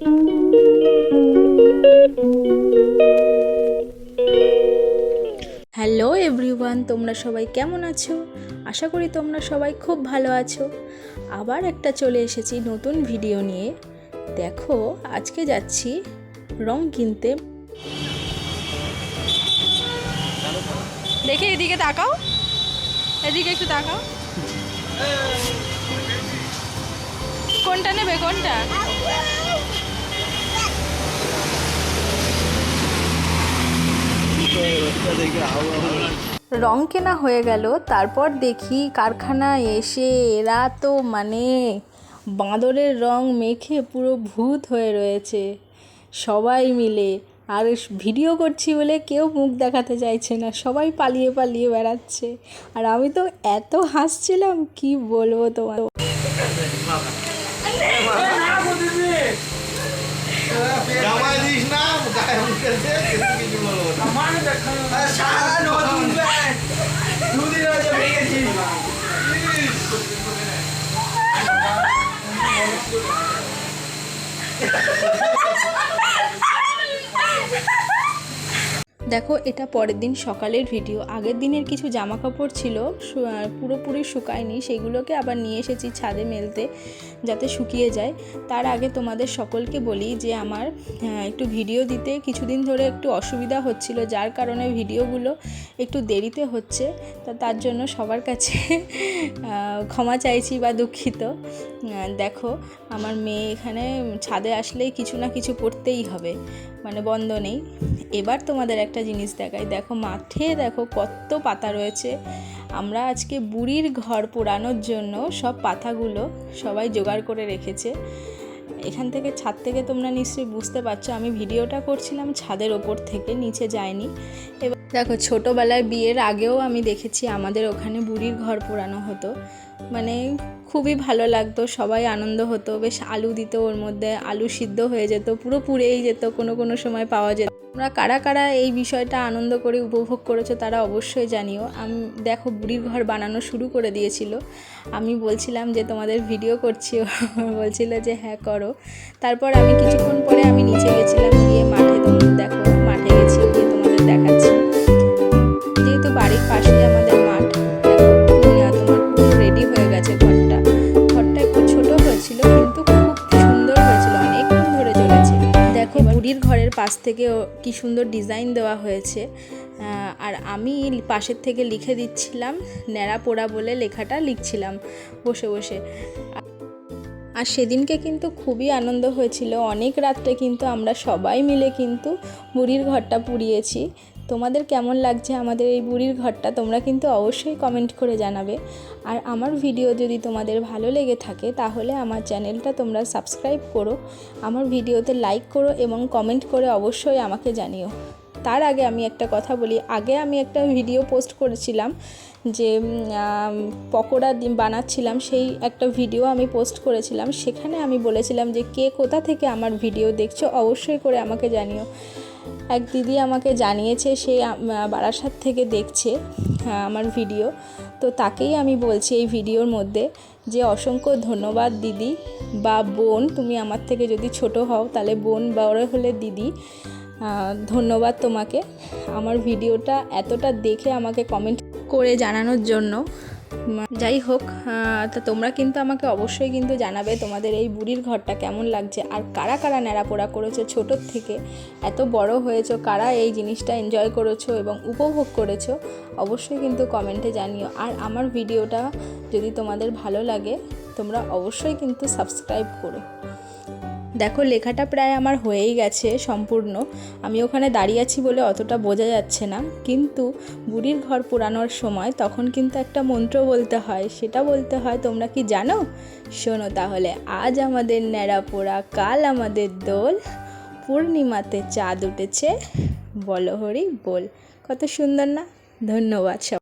Hello everyone, তোমরা সবাই কেমন আছো? আশা করি তোমরা সবাই খুব ভালো আছো। আবার একটা চলে এসেছি নতুন ভিডিও নিয়ে। দেখো, আজকে যাচ্ছি রং কিনতে। দেখে, এদিকে তাকাও। এদিকে একটু তাকাও। কোনটা নেবে, কোনটা? রং কেনা হয়ে গেল, তারপর দেখি কারখানায় এসে এরা তো মানে বাঁদরের রং মেখে পুরো ভূত হয়ে রয়েছে। সবাই মিলে। আর ভিডিও করছি বলে কেউ মুখ দেখাতে চাইছে না, সবাই পালিয়ে পালিয়ে বেড়াচ্ছে। আর আমি তো এত হাসছিলাম, কি বলব তোমার? Ha ha ha! দেখো, এটা পরের দিন সকালের ভিডিও আগের দিনের কিছু জামা কাপড় ছিল পুরোপুরি শুকায়নি। সেগুলোকে আবার নিয়ে এসেছি ছাদে মেলতে, যাতে শুকিয়ে যায়। তার আগে তোমাদের সকলকে বলি যে আমার একটু ভিডিও দিতে কিছুদিন ধরে একটু অসুবিধা হচ্ছিল, যার কারণে ভিডিওগুলো একটু দেরিতে হচ্ছে। তা তার জন্য সবার কাছে ক্ষমা চাইছি বা দুঃখিত। দেখো, আমার মেয়ে এখানে ছাদে আসলেই কিছু না কিছু করতেই হবে মানে বন্ধ নেই। এবার তোমাদের একটা জিনিস দেখাই। দেখো মাঠে দেখো কত পাতা রয়েছে। আমরা আজকে বুড়ির ঘর পোড়ানোর জন্য সব পাতাগুলো সবাই জোগাড় করে রেখেছে। এখান থেকে ছাদ থেকে তোমরা নিশ্চয়ই বুঝতে পারছ, আমি ভিডিওটা করছিলাম ছাদের ওপর থেকে, নিচে যায়নি। এবার দেখো ছোটোবেলায় বিয়ের আগেও আমি দেখেছি আমাদের ওখানে বুড়ির ঘর পোড়ানো হতো। মানে খুবই ভালো লাগতো, সবাই আনন্দ হতো, বেশ আলু দিত ওর মধ্যে, আলু সিদ্ধ হয়ে যেত পুরো পুড়েই যেত, কোনো কোনো সময় পাওয়া যেত তোমরা কারা কারা এই বিষয়টা আনন্দ করে উপভোগ করেছ তারা অবশ্যই জানিও। আমি, দেখো, বুড়ির ঘর বানানো শুরু করে দিয়েছিল। আমি বলছিলাম যে তোমাদের ভিডিও করছি। বলছিল যে হ্যাঁ করো। তারপর আমি কিছুক্ষণ পরে পাশ থেকে কি সুন্দর ডিজাইন দেওয়া হয়েছে। আর আমি পাশের থেকে লিখে দিচ্ছিলাম, ন্যাড়া পোড়া বলে লেখাটা লিখছিলাম বসে বসে। আর সেদিনকে কিন্তু খুবই আনন্দ হয়েছিল। অনেক রাত্রে কিন্তু আমরা সবাই মিলে কিন্তু বুড়ির ঘরটা পুড়িয়েছি। তোমাদের কেমন লাগছে আমাদের এই বুড়ির ঘরটা তোমরা কিন্তু অবশ্যই কমেন্ট করে জানাবে। আর আমার ভিডিও যদি তোমাদের ভালো লেগে থাকে, তাহলে আমার চ্যানেলটা তোমরা সাবস্ক্রাইব করো, আমার ভিডিওতে লাইক করো এবং কমেন্ট করে অবশ্যই আমাকে জানিও। তার আগে আমি একটা কথা বলি, আগে আমি একটা ভিডিও পোস্ট করেছিলাম যে পকোড়া বানাচ্ছিলাম, সেই একটা ভিডিও আমি পোস্ট করেছিলাম, সেখানে আমি বলেছিলাম যে, কে কোথা থেকে আমার ভিডিও দেখছ, অবশ্যই করে আমাকে জানিও। এক দিদি আমাকে জানিয়েছে, সে বারাসাত থেকে দেখছে আমার ভিডিও। তো তাকেই আমি বলছি এই ভিডিওর মধ্যে যে, অসংখ্য ধন্যবাদ দিদি বা বোন, তুমি আমার থেকে যদি ছোট হও, তাহলে বোন বড় হলে দিদি। ধন্যবাদ তোমাকে। আমার ভিডিওটা এতটা দেখে আমাকে কমেন্ট করে জানানোর জন্য যাই হোক তা তোমরা কিন্তু আমাকে অবশ্যই কিন্তু জানাবে তোমাদের এই বুড়ির ঘরটা কেমন লাগছে। আর কারা কারা ন্যাড়াপোড়া করেছ ছোটোর থেকে? এত বড় হয়েছো, কারা এই জিনিসটা এনজয় করেছ এবং উপভোগ করেছ? অবশ্যই কিন্তু কমেন্টে জানিও। আর আমার ভিডিওটা যদি তোমাদের ভালো লাগে, তোমরা অবশ্যই কিন্তু সাবস্ক্রাইব করো। দেখো, লেখাটা প্রায় আমার হয়েই গেছে সম্পূর্ণ। আমি ওখানে দাঁড়িয়ে আছি বলে অতটা বোঝা যাচ্ছে না। কিন্তু বুড়ির ঘর পোড়ানোর সময় তখন কিন্তু একটা মন্ত্র বলতে হয়। সেটা বলতে হয়, তোমরা কি জানো? শোনো তাহলে, আজ আমাদের ন্যাড়া পোড়া, কাল আমাদের দোল। পূর্ণিমাতে চাঁদ উঠেছে বলো হরি বল। কত সুন্দর না? ধন্যবাদ সব